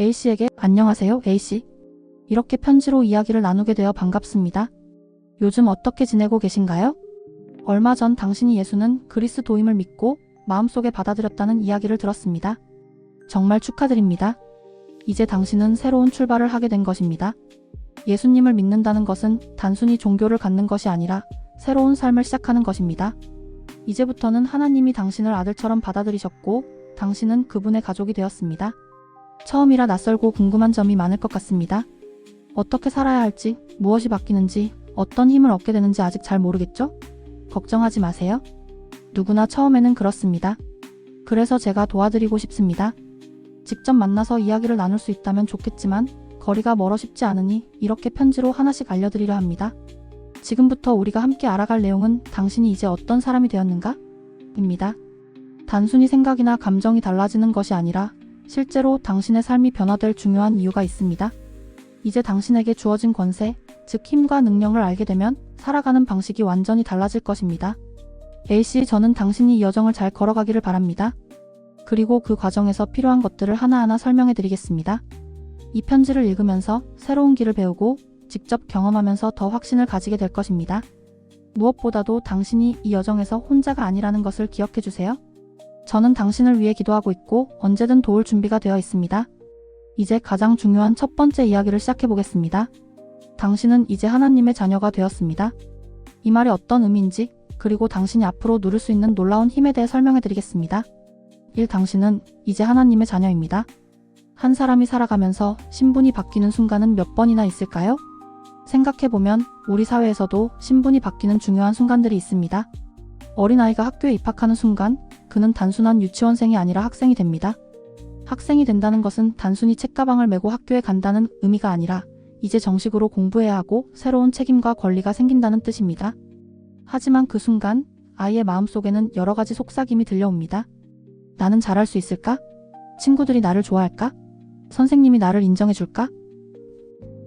A씨에게 안녕하세요, A씨. 이렇게 편지로 이야기를 나누게 되어 반갑습니다. 요즘 어떻게 지내고 계신가요? 얼마 전 당신이 예수는 그리스도임을 믿고 마음속에 받아들였다는 이야기를 들었습니다. 정말 축하드립니다. 이제 당신은 새로운 출발을 하게 된 것입니다. 예수님을 믿는다는 것은 단순히 종교를 갖는 것이 아니라 새로운 삶을 시작하는 것입니다. 이제부터는 하나님이 당신을 아들처럼 받아들이셨고 당신은 그분의 가족이 되었습니다. 처음이라 낯설고 궁금한 점이 많을 것 같습니다. 어떻게 살아야 할지, 무엇이 바뀌는지, 어떤 힘을 얻게 되는지 아직 잘 모르겠죠? 걱정하지 마세요. 누구나 처음에는 그렇습니다. 그래서 제가 도와드리고 싶습니다. 직접 만나서 이야기를 나눌 수 있다면 좋겠지만 거리가 멀어 쉽지 않으니 이렇게 편지로 하나씩 알려드리려 합니다. 지금부터 우리가 함께 알아갈 내용은 당신이 이제 어떤 사람이 되었는가? 입니다. 단순히 생각이나 감정이 달라지는 것이 아니라 실제로 당신의 삶이 변화될 중요한 이유가 있습니다. 이제 당신에게 주어진 권세, 즉 힘과 능력을 알게 되면 살아가는 방식이 완전히 달라질 것입니다. A씨, 저는 당신이 이 여정을 잘 걸어가기를 바랍니다. 그리고 그 과정에서 필요한 것들을 하나하나 설명해 드리겠습니다. 이 편지를 읽으면서 새로운 길을 배우고 직접 경험하면서 더 확신을 가지게 될 것입니다. 무엇보다도 당신이 이 여정에서 혼자가 아니라는 것을 기억해 주세요. 저는 당신을 위해 기도하고 있고 언제든 도울 준비가 되어 있습니다. 이제 가장 중요한 첫 번째 이야기를 시작해 보겠습니다. 당신은 이제 하나님의 자녀가 되었습니다. 이 말이 어떤 의미인지 그리고 당신이 앞으로 누릴 수 있는 놀라운 힘에 대해 설명해 드리겠습니다. 1. 당신은 이제 하나님의 자녀입니다. 한 사람이 살아가면서 신분이 바뀌는 순간은 몇 번이나 있을까요? 생각해보면 우리 사회에서도 신분이 바뀌는 중요한 순간들이 있습니다. 어린아이가 학교에 입학하는 순간 그는 단순한 유치원생이 아니라 학생이 됩니다. 학생이 된다는 것은 단순히 책가방을 메고 학교에 간다는 의미가 아니라 이제 정식으로 공부해야 하고 새로운 책임과 권리가 생긴다는 뜻입니다. 하지만 그 순간 아이의 마음속에는 여러 가지 속삭임이 들려옵니다. 나는 잘할 수 있을까? 친구들이 나를 좋아할까? 선생님이 나를 인정해줄까?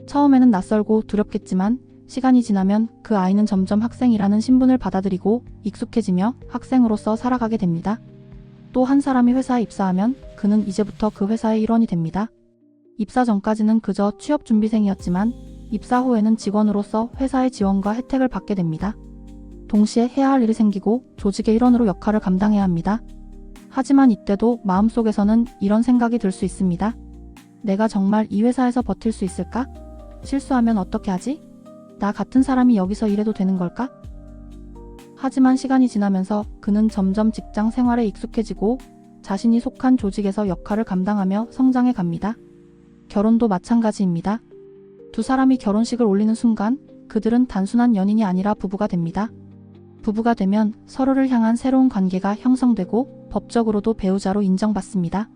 처음에는 낯설고 두렵겠지만 시간이 지나면 그 아이는 점점 학생이라는 신분을 받아들이고 익숙해지며 학생으로서 살아가게 됩니다. 또 한 사람이 회사에 입사하면 그는 이제부터 그 회사의 일원이 됩니다. 입사 전까지는 그저 취업 준비생이었지만 입사 후에는 직원으로서 회사의 지원과 혜택을 받게 됩니다. 동시에 해야 할 일이 생기고 조직의 일원으로 역할을 감당해야 합니다. 하지만 이때도 마음속에서는 이런 생각이 들 수 있습니다. 내가 정말 이 회사에서 버틸 수 있을까? 실수하면 어떻게 하지? 나 같은 사람이 여기서 일해도 되는 걸까? 하지만 시간이 지나면서 그는 점점 직장 생활에 익숙해지고 자신이 속한 조직에서 역할을 감당하며 성장해 갑니다. 결혼도 마찬가지입니다. 두 사람이 결혼식을 올리는 순간 그들은 단순한 연인이 아니라 부부가 됩니다. 부부가 되면 서로를 향한 새로운 관계가 형성되고 법적으로도 배우자로 인정받습니다.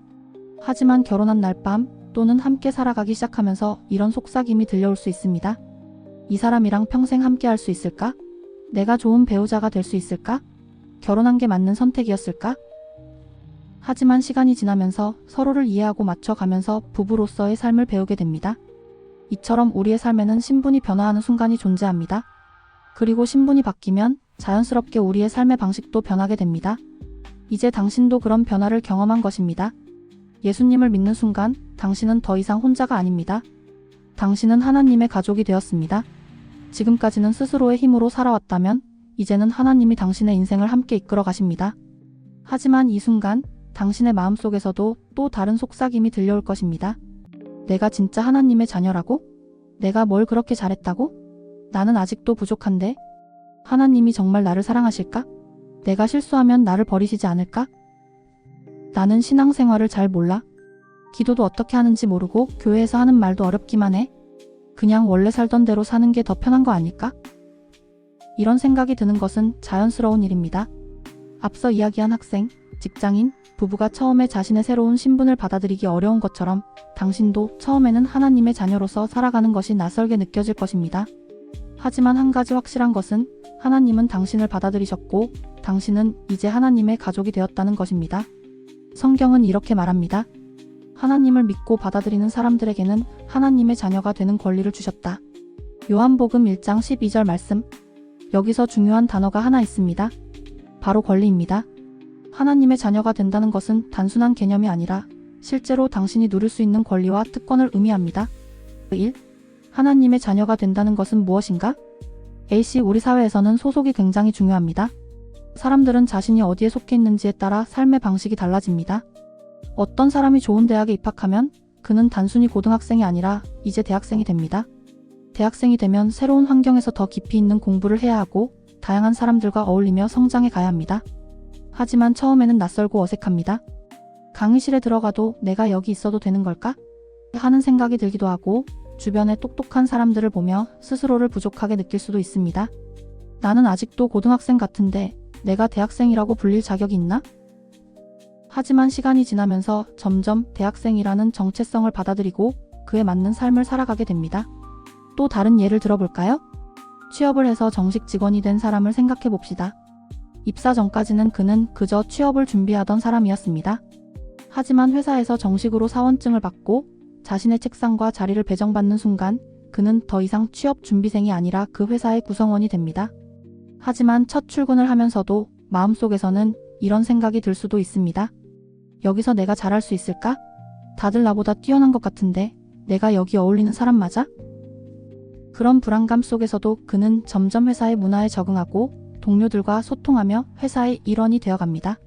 하지만 결혼한 날 밤 또는 함께 살아가기 시작하면서 이런 속삭임이 들려올 수 있습니다. 이 사람이랑 평생 함께 할 수 있을까? 내가 좋은 배우자가 될 수 있을까? 결혼한 게 맞는 선택이었을까? 하지만 시간이 지나면서 서로를 이해하고 맞춰가면서 부부로서의 삶을 배우게 됩니다. 이처럼 우리의 삶에는 신분이 변화하는 순간이 존재합니다. 그리고 신분이 바뀌면 자연스럽게 우리의 삶의 방식도 변하게 됩니다. 이제 당신도 그런 변화를 경험한 것입니다. 예수님을 믿는 순간 당신은 더 이상 혼자가 아닙니다. 당신은 하나님의 가족이 되었습니다. 지금까지는 스스로의 힘으로 살아왔다면 이제는 하나님이 당신의 인생을 함께 이끌어 가십니다. 하지만 이 순간 당신의 마음속에서도 또 다른 속삭임이 들려올 것입니다. 내가 진짜 하나님의 자녀라고? 내가 뭘 그렇게 잘했다고? 나는 아직도 부족한데? 하나님이 정말 나를 사랑하실까? 내가 실수하면 나를 버리시지 않을까? 나는 신앙생활을 잘 몰라. 기도도 어떻게 하는지 모르고 교회에서 하는 말도 어렵기만 해. 그냥 원래 살던 대로 사는 게 더 편한 거 아닐까? 이런 생각이 드는 것은 자연스러운 일입니다. 앞서 이야기한 학생, 직장인, 부부가 처음에 자신의 새로운 신분을 받아들이기 어려운 것처럼 당신도 처음에는 하나님의 자녀로서 살아가는 것이 낯설게 느껴질 것입니다. 하지만 한 가지 확실한 것은 하나님은 당신을 받아들이셨고 당신은 이제 하나님의 가족이 되었다는 것입니다. 성경은 이렇게 말합니다. 하나님을 믿고 받아들이는 사람들에게는 하나님의 자녀가 되는 권리를 주셨다. 요한복음 1장 12절 말씀. 여기서 중요한 단어가 하나 있습니다. 바로 권리입니다. 하나님의 자녀가 된다는 것은 단순한 개념이 아니라 실제로 당신이 누릴 수 있는 권리와 특권을 의미합니다. 1. 하나님의 자녀가 된다는 것은 무엇인가? A씨, 우리 사회에서는 소속이 굉장히 중요합니다. 사람들은 자신이 어디에 속해 있는지에 따라 삶의 방식이 달라집니다. 어떤 사람이 좋은 대학에 입학하면 그는 단순히 고등학생이 아니라 이제 대학생이 됩니다. 대학생이 되면 새로운 환경에서 더 깊이 있는 공부를 해야 하고 다양한 사람들과 어울리며 성장해 가야 합니다. 하지만 처음에는 낯설고 어색합니다. 강의실에 들어가도 내가 여기 있어도 되는 걸까? 하는 생각이 들기도 하고 주변에 똑똑한 사람들을 보며 스스로를 부족하게 느낄 수도 있습니다. 나는 아직도 고등학생 같은데 내가 대학생이라고 불릴 자격이 있나? 하지만 시간이 지나면서 점점 대학생이라는 정체성을 받아들이고 그에 맞는 삶을 살아가게 됩니다. 또 다른 예를 들어볼까요? 취업을 해서 정식 직원이 된 사람을 생각해 봅시다. 입사 전까지는 그는 그저 취업을 준비하던 사람이었습니다. 하지만 회사에서 정식으로 사원증을 받고 자신의 책상과 자리를 배정받는 순간 그는 더 이상 취업 준비생이 아니라 그 회사의 구성원이 됩니다. 하지만 첫 출근을 하면서도 마음속에서는 이런 생각이 들 수도 있습니다. 여기서 내가 잘할 수 있을까? 다들 나보다 뛰어난 것 같은데 내가 여기 어울리는 사람 맞아? 그런 불안감 속에서도 그는 점점 회사의 문화에 적응하고 동료들과 소통하며 회사의 일원이 되어갑니다.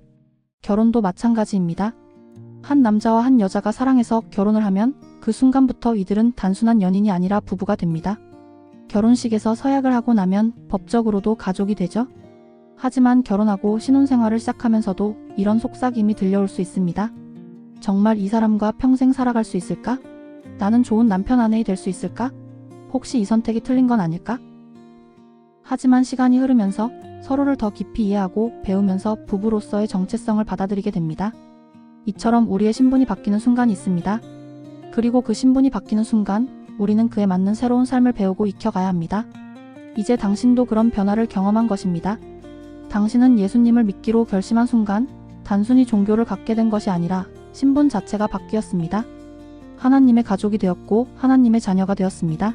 결혼도 마찬가지입니다. 한 남자와 한 여자가 사랑해서 결혼을 하면 그 순간부터 이들은 단순한 연인이 아니라 부부가 됩니다. 결혼식에서 서약을 하고 나면 법적으로도 가족이 되죠. 하지만 결혼하고 신혼생활을 시작하면서도 이런 속삭임이 들려올 수 있습니다. 정말 이 사람과 평생 살아갈 수 있을까? 나는 좋은 남편 아내이 될 수 있을까? 혹시 이 선택이 틀린 건 아닐까? 하지만 시간이 흐르면서 서로를 더 깊이 이해하고 배우면서 부부로서의 정체성을 받아들이게 됩니다. 이처럼 우리의 신분이 바뀌는 순간이 있습니다. 그리고 그 신분이 바뀌는 순간 우리는 그에 맞는 새로운 삶을 배우고 익혀가야 합니다. 이제 당신도 그런 변화를 경험한 것입니다. 당신은 예수님을 믿기로 결심한 순간 단순히 종교를 갖게 된 것이 아니라 신분 자체가 바뀌었습니다. 하나님의 가족이 되었고 하나님의 자녀가 되었습니다.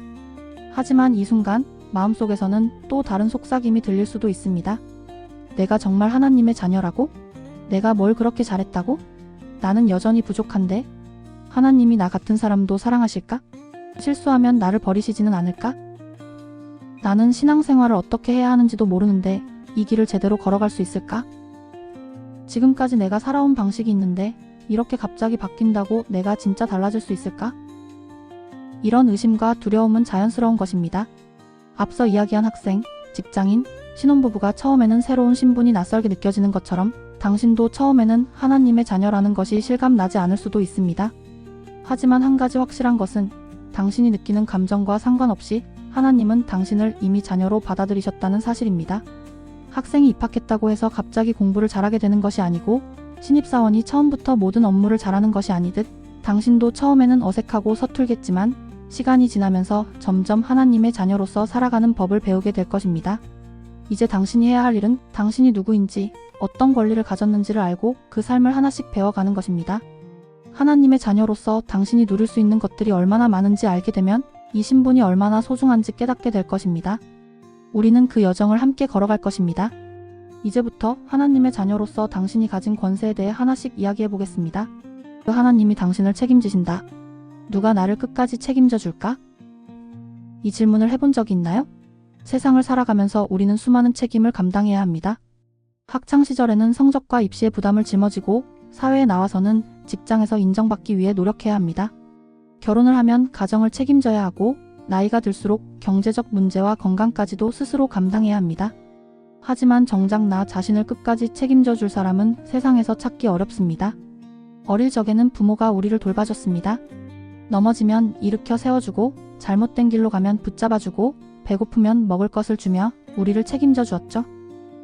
하지만 이 순간 마음속에서는 또 다른 속삭임이 들릴 수도 있습니다. 내가 정말 하나님의 자녀라고? 내가 뭘 그렇게 잘했다고? 나는 여전히 부족한데? 하나님이 나 같은 사람도 사랑하실까? 실수하면 나를 버리시지는 않을까? 나는 신앙생활을 어떻게 해야 하는지도 모르는데 이 길을 제대로 걸어갈 수 있을까? 지금까지 내가 살아온 방식이 있는데 이렇게 갑자기 바뀐다고 내가 진짜 달라질 수 있을까? 이런 의심과 두려움은 자연스러운 것입니다. 앞서 이야기한 학생, 직장인, 신혼부부가 처음에는 새로운 신분이 낯설게 느껴지는 것처럼 당신도 처음에는 하나님의 자녀라는 것이 실감나지 않을 수도 있습니다. 하지만 한 가지 확실한 것은 당신이 느끼는 감정과 상관없이 하나님은 당신을 이미 자녀로 받아들이셨다는 사실입니다. 학생이 입학했다고 해서 갑자기 공부를 잘하게 되는 것이 아니고 신입사원이 처음부터 모든 업무를 잘하는 것이 아니듯 당신도 처음에는 어색하고 서툴겠지만 시간이 지나면서 점점 하나님의 자녀로서 살아가는 법을 배우게 될 것입니다. 이제 당신이 해야 할 일은 당신이 누구인지 어떤 권리를 가졌는지를 알고 그 삶을 하나씩 배워가는 것입니다. 하나님의 자녀로서 당신이 누릴 수 있는 것들이 얼마나 많은지 알게 되면 이 신분이 얼마나 소중한지 깨닫게 될 것입니다. 우리는 그 여정을 함께 걸어갈 것입니다. 이제부터 하나님의 자녀로서 당신이 가진 권세에 대해 하나씩 이야기해 보겠습니다. 그 하나님이 당신을 책임지신다. 누가 나를 끝까지 책임져 줄까? 이 질문을 해본 적이 있나요? 세상을 살아가면서 우리는 수많은 책임을 감당해야 합니다. 학창 시절에는 성적과 입시에 부담을 짊어지고 사회에 나와서는 직장에서 인정받기 위해 노력해야 합니다. 결혼을 하면 가정을 책임져야 하고 나이가 들수록 경제적 문제와 건강까지도 스스로 감당해야 합니다. 하지만 정작 나 자신을 끝까지 책임져 줄 사람은 세상에서 찾기 어렵습니다. 어릴 적에는 부모가 우리를 돌봐줬습니다. 넘어지면 일으켜 세워주고 잘못된 길로 가면 붙잡아주고 배고프면 먹을 것을 주며 우리를 책임져 주었죠.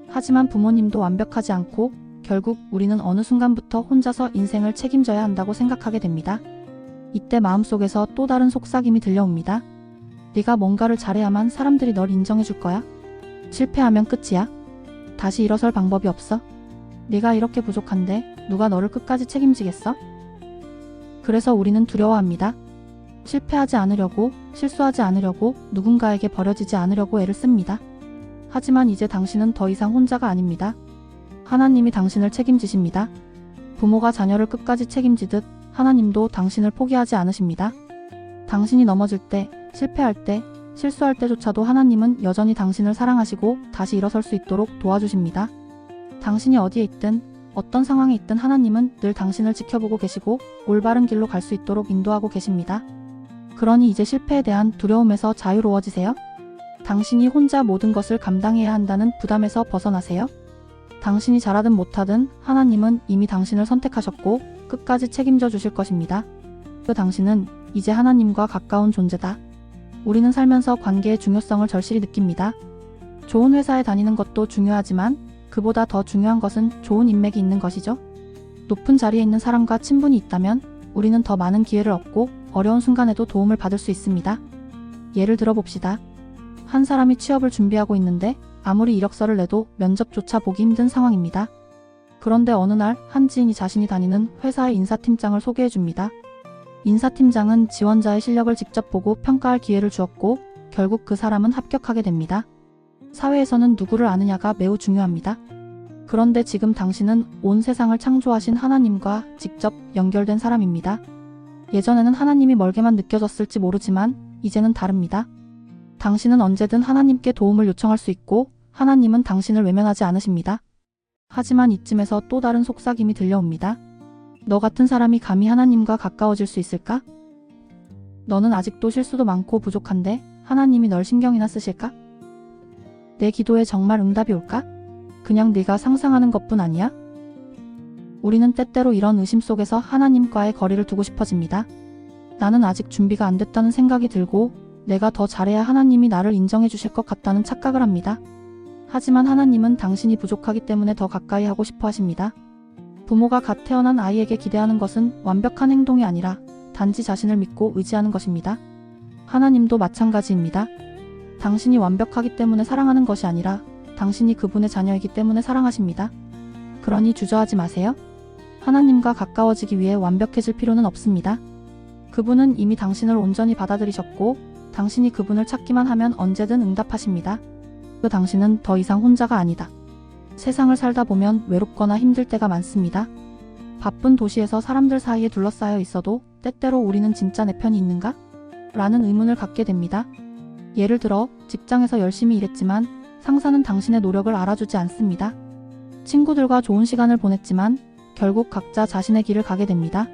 하지만 부모님도 완벽하지 않고 결국 우리는 어느 순간부터 혼자서 인생을 책임져야 한다고 생각하게 됩니다. 이때 마음속에서 또 다른 속삭임이 들려옵니다. 네가 뭔가를 잘해야만 사람들이 널 인정해 줄 거야. 실패하면 끝이야. 다시 일어설 방법이 없어. 네가 이렇게 부족한데 누가 너를 끝까지 책임지겠어? 그래서 우리는 두려워합니다. 실패하지 않으려고, 실수하지 않으려고, 누군가에게 버려지지 않으려고 애를 씁니다. 하지만 이제 당신은 더 이상 혼자가 아닙니다. 하나님이 당신을 책임지십니다. 부모가 자녀를 끝까지 책임지듯 하나님도 당신을 포기하지 않으십니다. 당신이 넘어질 때, 실패할 때, 실수할 때조차도 하나님은 여전히 당신을 사랑하시고 다시 일어설 수 있도록 도와주십니다. 당신이 어디에 있든 어떤 상황에 있든 하나님은 늘 당신을 지켜보고 계시고 올바른 길로 갈 수 있도록 인도하고 계십니다. 그러니 이제 실패에 대한 두려움에서 자유로워지세요. 당신이 혼자 모든 것을 감당해야 한다는 부담에서 벗어나세요. 당신이 잘하든 못하든 하나님은 이미 당신을 선택하셨고 끝까지 책임져 주실 것입니다. 그 당신은 이제 하나님과 가까운 존재다. 우리는 살면서 관계의 중요성을 절실히 느낍니다. 좋은 회사에 다니는 것도 중요하지만 그보다 더 중요한 것은 좋은 인맥이 있는 것이죠. 높은 자리에 있는 사람과 친분이 있다면 우리는 더 많은 기회를 얻고 어려운 순간에도 도움을 받을 수 있습니다. 예를 들어 봅시다. 한 사람이 취업을 준비하고 있는데 아무리 이력서를 내도 면접조차 보기 힘든 상황입니다. 그런데 어느 날 한 지인이 자신이 다니는 회사의 인사팀장을 소개해 줍니다. 인사팀장은 지원자의 실력을 직접 보고 평가할 기회를 주었고 결국 그 사람은 합격하게 됩니다. 사회에서는 누구를 아느냐가 매우 중요합니다. 그런데 지금 당신은 온 세상을 창조하신 하나님과 직접 연결된 사람입니다. 예전에는 하나님이 멀게만 느껴졌을지 모르지만 이제는 다릅니다. 당신은 언제든 하나님께 도움을 요청할 수 있고 하나님은 당신을 외면하지 않으십니다. 하지만 이쯤에서 또 다른 속삭임이 들려옵니다. 너 같은 사람이 감히 하나님과 가까워질 수 있을까? 너는 아직도 실수도 많고 부족한데 하나님이 널 신경이나 쓰실까? 내 기도에 정말 응답이 올까? 그냥 네가 상상하는 것뿐 아니야? 우리는 때때로 이런 의심 속에서 하나님과의 거리를 두고 싶어집니다. 나는 아직 준비가 안 됐다는 생각이 들고 내가 더 잘해야 하나님이 나를 인정해 주실 것 같다는 착각을 합니다. 하지만 하나님은 당신이 부족하기 때문에 더 가까이 하고 싶어 하십니다. 부모가 갓 태어난 아이에게 기대하는 것은 완벽한 행동이 아니라 단지 자신을 믿고 의지하는 것입니다. 하나님도 마찬가지입니다. 당신이 완벽하기 때문에 사랑하는 것이 아니라 당신이 그분의 자녀이기 때문에 사랑하십니다. 그러니 주저하지 마세요. 하나님과 가까워지기 위해 완벽해질 필요는 없습니다. 그분은 이미 당신을 온전히 받아들이셨고 당신이 그분을 찾기만 하면 언제든 응답하십니다. 그 당신은 더 이상 혼자가 아니다. 세상을 살다 보면 외롭거나 힘들 때가 많습니다. 바쁜 도시에서 사람들 사이에 둘러싸여 있어도 때때로 우리는 진짜 내 편이 있는가? 라는 의문을 갖게 됩니다. 예를 들어 직장에서 열심히 일했지만 상사는 당신의 노력을 알아주지 않습니다. 친구들과 좋은 시간을 보냈지만 결국 각자 자신의 길을 가게 됩니다.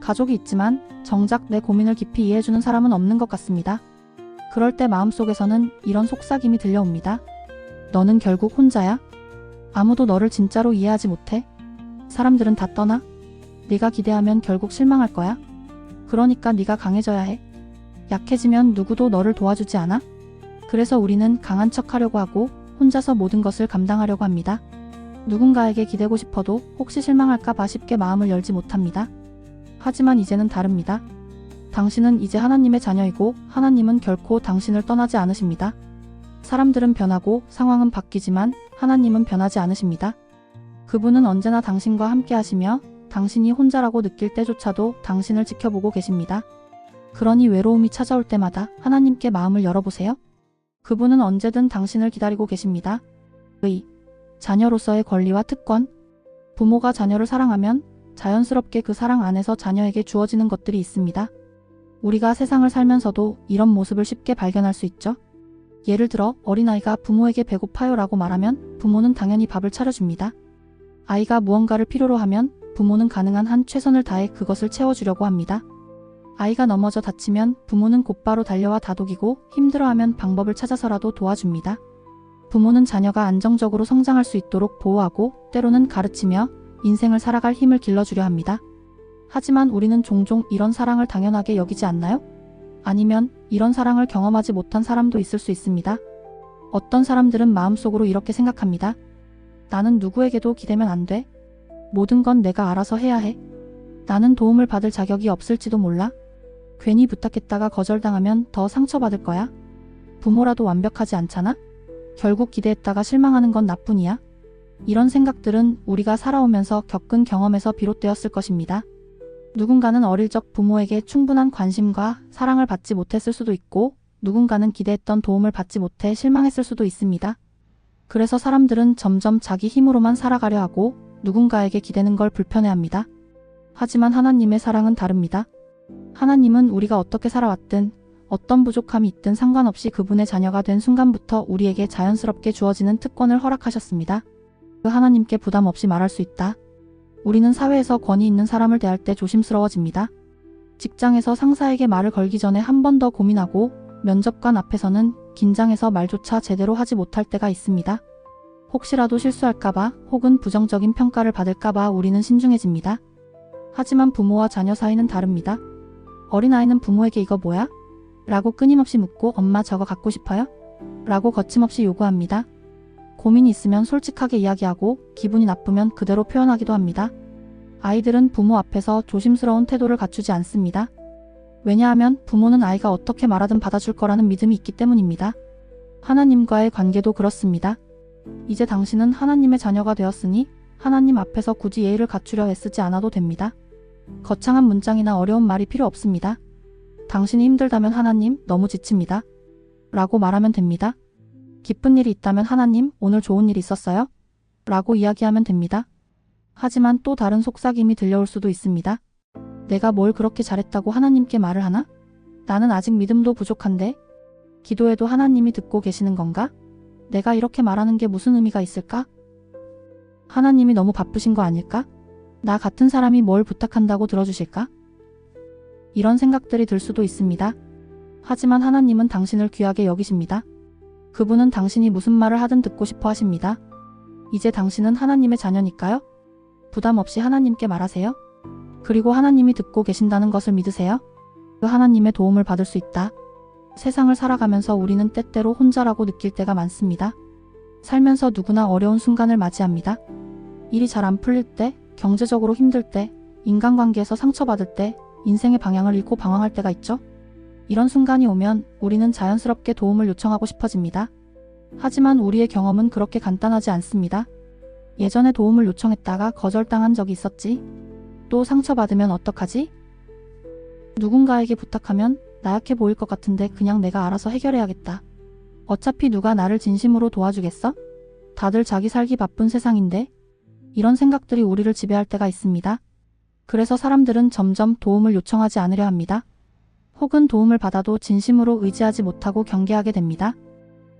가족이 있지만 정작 내 고민을 깊이 이해해주는 사람은 없는 것 같습니다. 그럴 때 마음속에서는 이런 속삭임이 들려옵니다. 너는 결국 혼자야? 아무도 너를 진짜로 이해하지 못해? 사람들은 다 떠나? 네가 기대하면 결국 실망할 거야? 그러니까 네가 강해져야 해. 약해지면 누구도 너를 도와주지 않아? 그래서 우리는 강한 척 하려고 하고 혼자서 모든 것을 감당하려고 합니다. 누군가에게 기대고 싶어도 혹시 실망할까봐 쉽게 마음을 열지 못합니다. 하지만 이제는 다릅니다. 당신은 이제 하나님의 자녀이고 하나님은 결코 당신을 떠나지 않으십니다. 사람들은 변하고 상황은 바뀌지만 하나님은 변하지 않으십니다. 그분은 언제나 당신과 함께 하시며 당신이 혼자라고 느낄 때조차도 당신을 지켜보고 계십니다. 그러니 외로움이 찾아올 때마다 하나님께 마음을 열어보세요. 그분은 언제든 당신을 기다리고 계십니다. 의, 자녀로서의 권리와 특권. 부모가 자녀를 사랑하면 자연스럽게 그 사랑 안에서 자녀에게 주어지는 것들이 있습니다. 우리가 세상을 살면서도 이런 모습을 쉽게 발견할 수 있죠. 예를 들어 어린아이가 부모에게 배고파요 라고 말하면 부모는 당연히 밥을 차려줍니다. 아이가 무언가를 필요로 하면 부모는 가능한 한 최선을 다해 그것을 채워주려고 합니다. 아이가 넘어져 다치면 부모는 곧바로 달려와 다독이고 힘들어하면 방법을 찾아서라도 도와줍니다. 부모는 자녀가 안정적으로 성장할 수 있도록 보호하고 때로는 가르치며 인생을 살아갈 힘을 길러주려 합니다. 하지만 우리는 종종 이런 사랑을 당연하게 여기지 않나요? 아니면 이런 사랑을 경험하지 못한 사람도 있을 수 있습니다. 어떤 사람들은 마음속으로 이렇게 생각합니다. 나는 누구에게도 기대면 안 돼. 모든 건 내가 알아서 해야 해. 나는 도움을 받을 자격이 없을지도 몰라. 괜히 부탁했다가 거절당하면 더 상처받을 거야. 부모라도 완벽하지 않잖아? 결국 기대했다가 실망하는 건 나뿐이야. 이런 생각들은 우리가 살아오면서 겪은 경험에서 비롯되었을 것입니다. 누군가는 어릴 적 부모에게 충분한 관심과 사랑을 받지 못했을 수도 있고, 누군가는 기대했던 도움을 받지 못해 실망했을 수도 있습니다. 그래서 사람들은 점점 자기 힘으로만 살아가려 하고 누군가에게 기대는 걸 불편해합니다. 하지만 하나님의 사랑은 다릅니다. 하나님은 우리가 어떻게 살아왔든 어떤 부족함이 있든 상관없이 그분의 자녀가 된 순간부터 우리에게 자연스럽게 주어지는 특권을 허락하셨습니다. 그 하나님께 부담 없이 말할 수 있다. 우리는 사회에서 권위 있는 사람을 대할 때 조심스러워집니다. 직장에서 상사에게 말을 걸기 전에 한 번 더 고민하고 면접관 앞에서는 긴장해서 말조차 제대로 하지 못할 때가 있습니다. 혹시라도 실수할까봐 혹은 부정적인 평가를 받을까봐 우리는 신중해집니다. 하지만 부모와 자녀 사이는 다릅니다. 어린아이는 부모에게 이거 뭐야? 라고 끊임없이 묻고 엄마 저거 갖고 싶어요? 라고 거침없이 요구합니다. 고민이 있으면 솔직하게 이야기하고 기분이 나쁘면 그대로 표현하기도 합니다. 아이들은 부모 앞에서 조심스러운 태도를 갖추지 않습니다. 왜냐하면 부모는 아이가 어떻게 말하든 받아줄 거라는 믿음이 있기 때문입니다. 하나님과의 관계도 그렇습니다. 이제 당신은 하나님의 자녀가 되었으니 하나님 앞에서 굳이 예의를 갖추려 애쓰지 않아도 됩니다. 거창한 문장이나 어려운 말이 필요 없습니다. 당신이 힘들다면 하나님 너무 지칩니다. 라고 말하면 됩니다. 기쁜 일이 있다면 하나님 오늘 좋은 일 있었어요? 라고 이야기하면 됩니다. 하지만 또 다른 속삭임이 들려올 수도 있습니다. 내가 뭘 그렇게 잘했다고 하나님께 말을 하나? 나는 아직 믿음도 부족한데? 기도해도 하나님이 듣고 계시는 건가? 내가 이렇게 말하는 게 무슨 의미가 있을까? 하나님이 너무 바쁘신 거 아닐까? 나 같은 사람이 뭘 부탁한다고 들어주실까? 이런 생각들이 들 수도 있습니다. 하지만 하나님은 당신을 귀하게 여기십니다. 그분은 당신이 무슨 말을 하든 듣고 싶어 하십니다. 이제 당신은 하나님의 자녀니까요? 부담 없이 하나님께 말하세요. 그리고 하나님이 듣고 계신다는 것을 믿으세요. 그 하나님의 도움을 받을 수 있다. 세상을 살아가면서 우리는 때때로 혼자라고 느낄 때가 많습니다. 살면서 누구나 어려운 순간을 맞이합니다. 일이 잘 안 풀릴 때, 경제적으로 힘들 때, 인간관계에서 상처받을 때, 인생의 방향을 잃고 방황할 때가 있죠. 이런 순간이 오면 우리는 자연스럽게 도움을 요청하고 싶어집니다. 하지만 우리의 경험은 그렇게 간단하지 않습니다. 예전에 도움을 요청했다가 거절당한 적이 있었지. 또 상처받으면 어떡하지? 누군가에게 부탁하면 나약해 보일 것 같은데 그냥 내가 알아서 해결해야겠다. 어차피 누가 나를 진심으로 도와주겠어? 다들 자기 살기 바쁜 세상인데? 이런 생각들이 우리를 지배할 때가 있습니다. 그래서 사람들은 점점 도움을 요청하지 않으려 합니다. 혹은 도움을 받아도 진심으로 의지하지 못하고 경계하게 됩니다.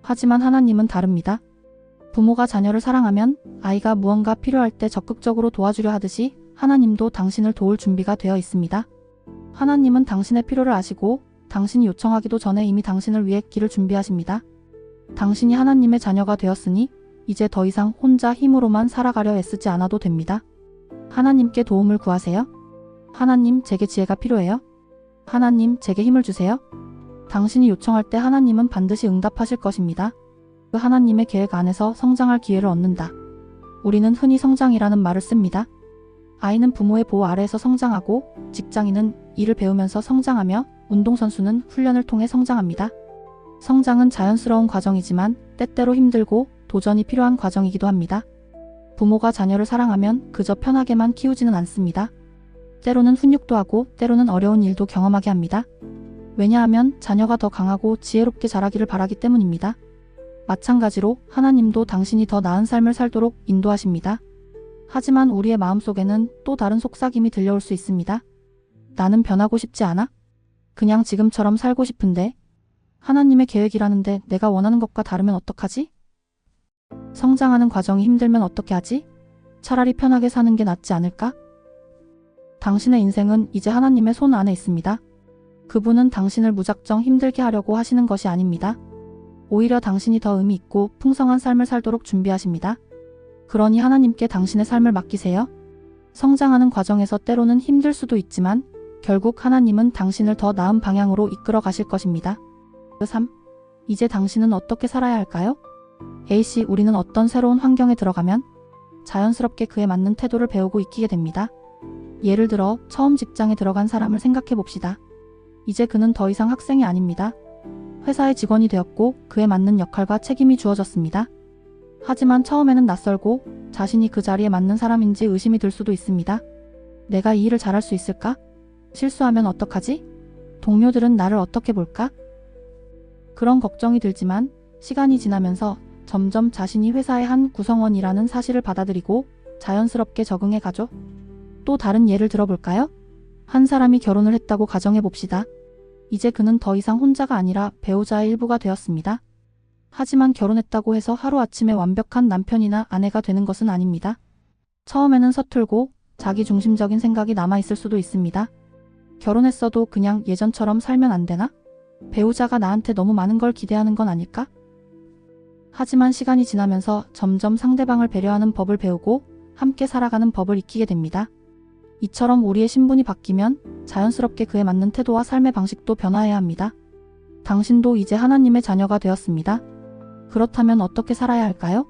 하지만 하나님은 다릅니다. 부모가 자녀를 사랑하면 아이가 무언가 필요할 때 적극적으로 도와주려 하듯이 하나님도 당신을 도울 준비가 되어 있습니다. 하나님은 당신의 필요를 아시고 당신이 요청하기도 전에 이미 당신을 위해 길을 준비하십니다. 당신이 하나님의 자녀가 되었으니 이제 더 이상 혼자 힘으로만 살아가려 애쓰지 않아도 됩니다. 하나님께 도움을 구하세요. 하나님, 제게 지혜가 필요해요. 하나님, 제게 힘을 주세요. 당신이 요청할 때 하나님은 반드시 응답하실 것입니다. 그 하나님의 계획 안에서 성장할 기회를 얻는다. 우리는 흔히 성장이라는 말을 씁니다. 아이는 부모의 보호 아래에서 성장하고 직장인은 일을 배우면서 성장하며 운동선수는 훈련을 통해 성장합니다. 성장은 자연스러운 과정이지만 때때로 힘들고 도전이 필요한 과정이기도 합니다. 부모가 자녀를 사랑하면 그저 편하게만 키우지는 않습니다. 때로는 훈육도 하고 때로는 어려운 일도 경험하게 합니다. 왜냐하면 자녀가 더 강하고 지혜롭게 자라기를 바라기 때문입니다. 마찬가지로 하나님도 당신이 더 나은 삶을 살도록 인도하십니다. 하지만 우리의 마음속에는 또 다른 속삭임이 들려올 수 있습니다. 나는 변하고 싶지 않아? 그냥 지금처럼 살고 싶은데? 하나님의 계획이라는데 내가 원하는 것과 다르면 어떡하지? 성장하는 과정이 힘들면 어떻게 하지? 차라리 편하게 사는 게 낫지 않을까? 당신의 인생은 이제 하나님의 손 안에 있습니다. 그분은 당신을 무작정 힘들게 하려고 하시는 것이 아닙니다. 오히려 당신이 더 의미 있고 풍성한 삶을 살도록 준비하십니다. 그러니 하나님께 당신의 삶을 맡기세요. 성장하는 과정에서 때로는 힘들 수도 있지만 결국 하나님은 당신을 더 나은 방향으로 이끌어 가실 것입니다. 3. 이제 당신은 어떻게 살아야 할까요? A씨, 우리는 어떤 새로운 환경에 들어가면 자연스럽게 그에 맞는 태도를 배우고 익히게 됩니다. 예를 들어 처음 직장에 들어간 사람을 생각해 봅시다. 이제 그는 더 이상 학생이 아닙니다. 회사의 직원이 되었고 그에 맞는 역할과 책임이 주어졌습니다. 하지만 처음에는 낯설고 자신이 그 자리에 맞는 사람인지 의심이 들 수도 있습니다. 내가 이 일을 잘할 수 있을까? 실수하면 어떡하지? 동료들은 나를 어떻게 볼까? 그런 걱정이 들지만 시간이 지나면서 점점 자신이 회사의 한 구성원이라는 사실을 받아들이고 자연스럽게 적응해 가죠. 또 다른 예를 들어볼까요? 한 사람이 결혼을 했다고 가정해 봅시다. 이제 그는 더 이상 혼자가 아니라 배우자의 일부가 되었습니다. 하지만 결혼했다고 해서 하루아침에 완벽한 남편이나 아내가 되는 것은 아닙니다. 처음에는 서툴고 자기 중심적인 생각이 남아있을 수도 있습니다. 결혼했어도 그냥 예전처럼 살면 안 되나? 배우자가 나한테 너무 많은 걸 기대하는 건 아닐까? 하지만 시간이 지나면서 점점 상대방을 배려하는 법을 배우고 함께 살아가는 법을 익히게 됩니다. 이처럼 우리의 신분이 바뀌면 자연스럽게 그에 맞는 태도와 삶의 방식도 변화해야 합니다. 당신도 이제 하나님의 자녀가 되었습니다. 그렇다면 어떻게 살아야 할까요?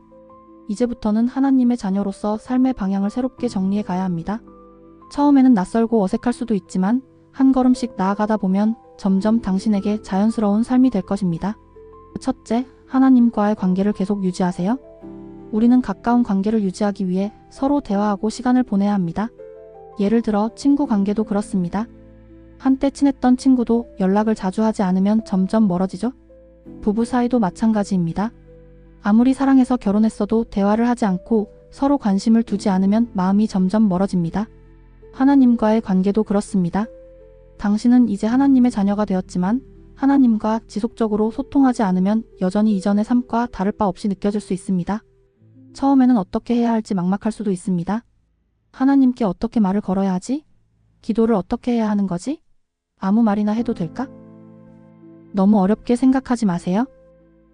이제부터는 하나님의 자녀로서 삶의 방향을 새롭게 정리해 가야 합니다. 처음에는 낯설고 어색할 수도 있지만 한 걸음씩 나아가다 보면 점점 당신에게 자연스러운 삶이 될 것입니다. 첫째, 하나님과의 관계를 계속 유지하세요. 우리는 가까운 관계를 유지하기 위해 서로 대화하고 시간을 보내야 합니다. 예를 들어 친구 관계도 그렇습니다. 한때 친했던 친구도 연락을 자주 하지 않으면 점점 멀어지죠? 부부 사이도 마찬가지입니다. 아무리 사랑해서 결혼했어도 대화를 하지 않고 서로 관심을 두지 않으면 마음이 점점 멀어집니다. 하나님과의 관계도 그렇습니다. 당신은 이제 하나님의 자녀가 되었지만 하나님과 지속적으로 소통하지 않으면 여전히 이전의 삶과 다를 바 없이 느껴질 수 있습니다. 처음에는 어떻게 해야 할지 막막할 수도 있습니다. 하나님께 어떻게 말을 걸어야 하지? 기도를 어떻게 해야 하는 거지? 아무 말이나 해도 될까? 너무 어렵게 생각하지 마세요.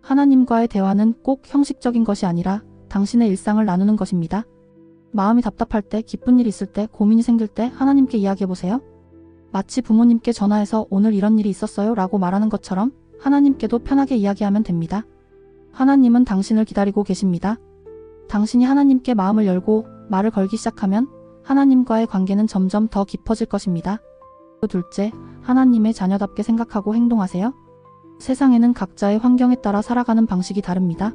하나님과의 대화는 꼭 형식적인 것이 아니라 당신의 일상을 나누는 것입니다. 마음이 답답할 때, 기쁜 일 있을 때, 고민이 생길 때 하나님께 이야기해 보세요. 마치 부모님께 전화해서 오늘 이런 일이 있었어요 라고 말하는 것처럼 하나님께도 편하게 이야기하면 됩니다. 하나님은 당신을 기다리고 계십니다. 당신이 하나님께 마음을 열고 말을 걸기 시작하면 하나님과의 관계는 점점 더 깊어질 것입니다. 둘째, 하나님의 자녀답게 생각하고 행동하세요. 세상에는 각자의 환경에 따라 살아가는 방식이 다릅니다.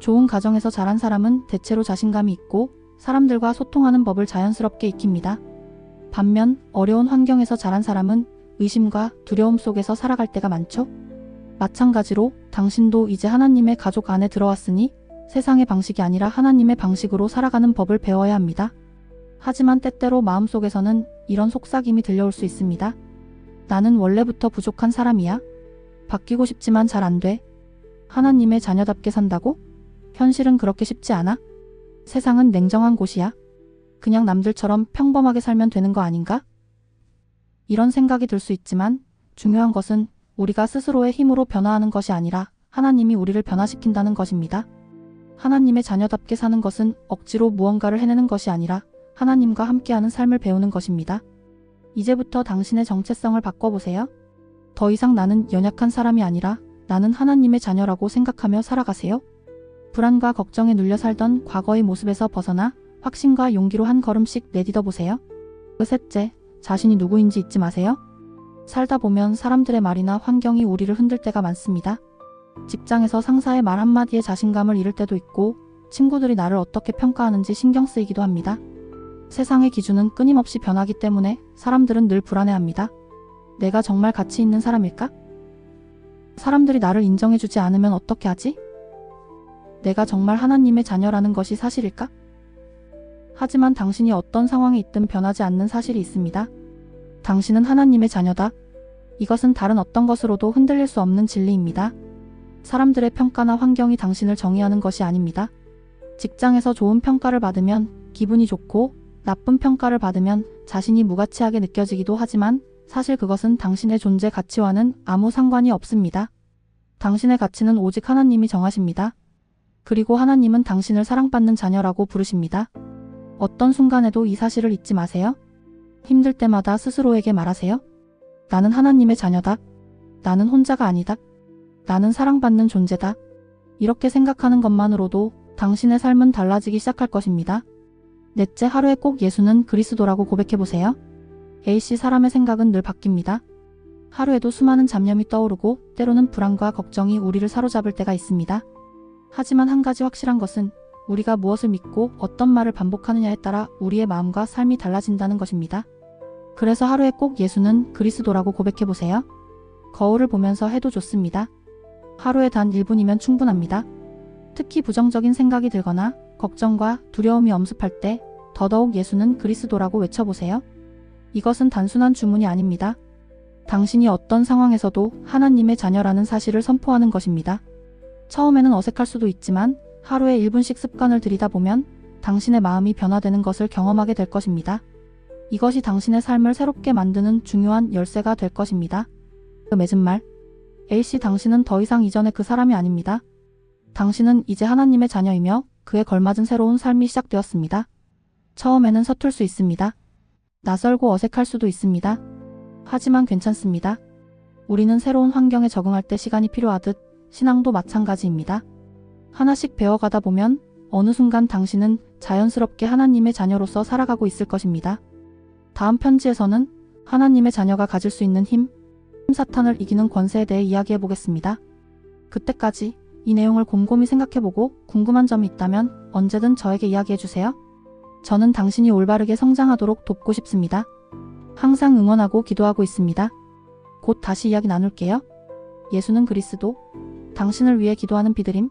좋은 가정에서 자란 사람은 대체로 자신감이 있고 사람들과 소통하는 법을 자연스럽게 익힙니다. 반면 어려운 환경에서 자란 사람은 의심과 두려움 속에서 살아갈 때가 많죠. 마찬가지로 당신도 이제 하나님의 가족 안에 들어왔으니 세상의 방식이 아니라 하나님의 방식으로 살아가는 법을 배워야 합니다. 하지만 때때로 마음속에서는 이런 속삭임이 들려올 수 있습니다. 나는 원래부터 부족한 사람이야. 바뀌고 싶지만 잘 안 돼. 하나님의 자녀답게 산다고? 현실은 그렇게 쉽지 않아? 세상은 냉정한 곳이야. 그냥 남들처럼 평범하게 살면 되는 거 아닌가? 이런 생각이 들 수 있지만 중요한 것은 우리가 스스로의 힘으로 변화하는 것이 아니라 하나님이 우리를 변화시킨다는 것입니다. 하나님의 자녀답게 사는 것은 억지로 무언가를 해내는 것이 아니라 하나님과 함께하는 삶을 배우는 것입니다. 이제부터 당신의 정체성을 바꿔보세요. 더 이상 나는 연약한 사람이 아니라 나는 하나님의 자녀라고 생각하며 살아가세요. 불안과 걱정에 눌려 살던 과거의 모습에서 벗어나 확신과 용기로 한 걸음씩 내딛어 보세요. 그 셋째, 자신이 누구인지 잊지 마세요. 살다 보면 사람들의 말이나 환경이 우리를 흔들 때가 많습니다. 직장에서 상사의 말 한마디에 자신감을 잃을 때도 있고 친구들이 나를 어떻게 평가하는지 신경 쓰이기도 합니다. 세상의 기준은 끊임없이 변하기 때문에 사람들은 늘 불안해합니다. 내가 정말 가치 있는 사람일까? 사람들이 나를 인정해주지 않으면 어떻게 하지? 내가 정말 하나님의 자녀라는 것이 사실일까? 하지만 당신이 어떤 상황에 있든 변하지 않는 사실이 있습니다. 당신은 하나님의 자녀다. 이것은 다른 어떤 것으로도 흔들릴 수 없는 진리입니다. 사람들의 평가나 환경이 당신을 정의하는 것이 아닙니다. 직장에서 좋은 평가를 받으면 기분이 좋고 나쁜 평가를 받으면 자신이 무가치하게 느껴지기도 하지만 사실 그것은 당신의 존재 가치와는 아무 상관이 없습니다. 당신의 가치는 오직 하나님이 정하십니다. 그리고 하나님은 당신을 사랑받는 자녀라고 부르십니다. 어떤 순간에도 이 사실을 잊지 마세요. 힘들 때마다 스스로에게 말하세요. 나는 하나님의 자녀다. 나는 혼자가 아니다. 나는 사랑받는 존재다. 이렇게 생각하는 것만으로도 당신의 삶은 달라지기 시작할 것입니다. 넷째 하루에 꼭 예수는 그리스도라고 고백해보세요. A씨 사람의 생각은 늘 바뀝니다. 하루에도 수많은 잡념이 떠오르고 때로는 불안과 걱정이 우리를 사로잡을 때가 있습니다. 하지만 한 가지 확실한 것은 우리가 무엇을 믿고 어떤 말을 반복하느냐에 따라 우리의 마음과 삶이 달라진다는 것입니다. 그래서 하루에 꼭 예수는 그리스도라고 고백해보세요. 거울을 보면서 해도 좋습니다. 하루에 단 1분이면 충분합니다. 특히 부정적인 생각이 들거나 걱정과 두려움이 엄습할 때 더더욱 예수는 그리스도라고 외쳐보세요. 이것은 단순한 주문이 아닙니다. 당신이 어떤 상황에서도 하나님의 자녀라는 사실을 선포하는 것입니다. 처음에는 어색할 수도 있지만 하루에 1분씩 습관을 들이다 보면 당신의 마음이 변화되는 것을 경험하게 될 것입니다. 이것이 당신의 삶을 새롭게 만드는 중요한 열쇠가 될 것입니다. 그 맺은 말. A씨 당신은 더 이상 이전의 그 사람이 아닙니다. 당신은 이제 하나님의 자녀이며 그에 걸맞은 새로운 삶이 시작되었습니다. 처음에는 서툴 수 있습니다. 낯설고 어색할 수도 있습니다. 하지만 괜찮습니다. 우리는 새로운 환경에 적응할 때 시간이 필요하듯 신앙도 마찬가지입니다. 하나씩 배워가다 보면 어느 순간 당신은 자연스럽게 하나님의 자녀로서 살아가고 있을 것입니다. 다음 편지에서는 하나님의 자녀가 가질 수 있는 힘, 사탄을 이기는 권세에 대해 이야기해 보겠습니다. 그때까지 이 내용을 곰곰이 생각해보고 궁금한 점이 있다면 언제든 저에게 이야기해 주세요. 저는 당신이 올바르게 성장하도록 돕고 싶습니다. 항상 응원하고 기도하고 있습니다. 곧 다시 이야기 나눌게요. 예수는 그리스도, 당신을 위해 기도하는 비드림,